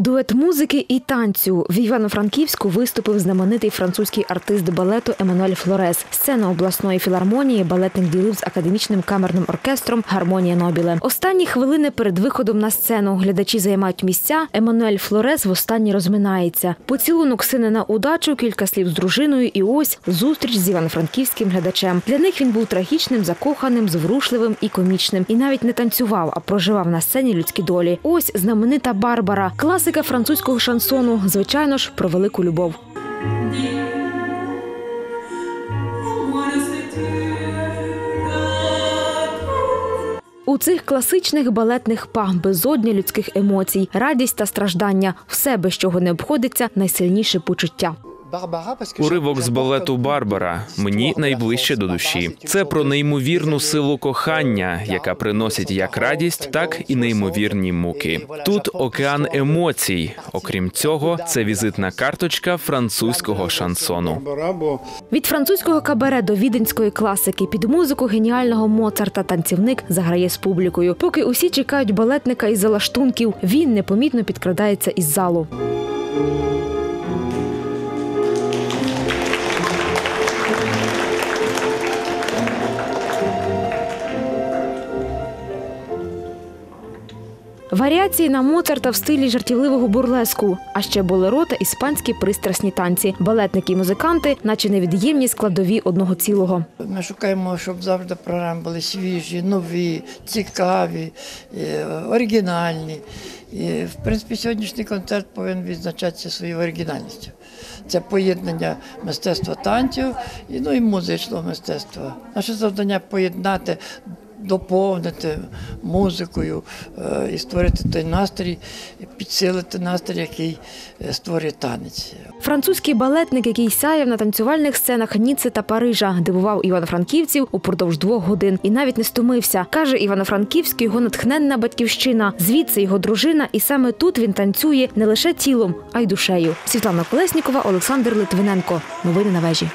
Дует музики і танцю в Івано-Франківську виступив знаменитий французький артист балету Еммануель Флорес. Сцену обласної філармонії балетник ділив з академічним камерним оркестром Гармонія Нобіле. Останні хвилини перед виходом на сцену глядачі займають місця. Еммануель Флорес востаннє розминається. Поцілунок сина на удачу, кілька слів з дружиною, і ось зустріч з івано-франківським глядачем. Для них він був трагічним, закоханим, зворушливим і комічним. І навіть не танцював, а проживав на сцені людські долі. Ось знаменита Барбара, класика французького шансону. Звичайно ж, про велику любов. У цих класичних балетних па безодня людських емоцій, радість та страждання все без чого не обходиться найсильніше почуття. Уривок з балету Барбара мені найближче до душі. Це про неймовірну силу кохання, яка приносить як радість, так і неймовірні муки. Тут океан емоцій. Окрім цього, це візитна карточка французького шансону. Від французького кабаре до віденської класики під музику геніального Моцарта танцівник заграє з публікою. Поки усі чекають балетника із залаштунків, він непомітно підкрадається із залу. Варіації на Моцарта в стилі жартівливого бурлеску, а ще болеро та іспанські пристрасні танці. Балетники і музиканти, наче невід'ємні складові одного цілого. Ми шукаємо, щоб завжди програми були свіжі, нові, цікаві, е, оригінальні. І, в принципі, сьогоднішній концерт повинен відзначатися своєю оригінальністю. Це поєднання мистецтва танців і, ну, і музичного мистецтва. Наше завдання поєднати. Доповнити музикою е, і створити той настрій, підсилити настрій, який е, створює танець. Французький балетник, який сяяв на танцювальних сценах Ніци та Парижа, дивував івано-франківців упродовж двох годин і навіть не стомився. каже Івано-Франківський його натхненна батьківщина. Звідси його дружина, і саме тут він танцює не лише тілом, а й душею. Світлана Колеснікова, Олександр Литвиненко. Новини на вежі.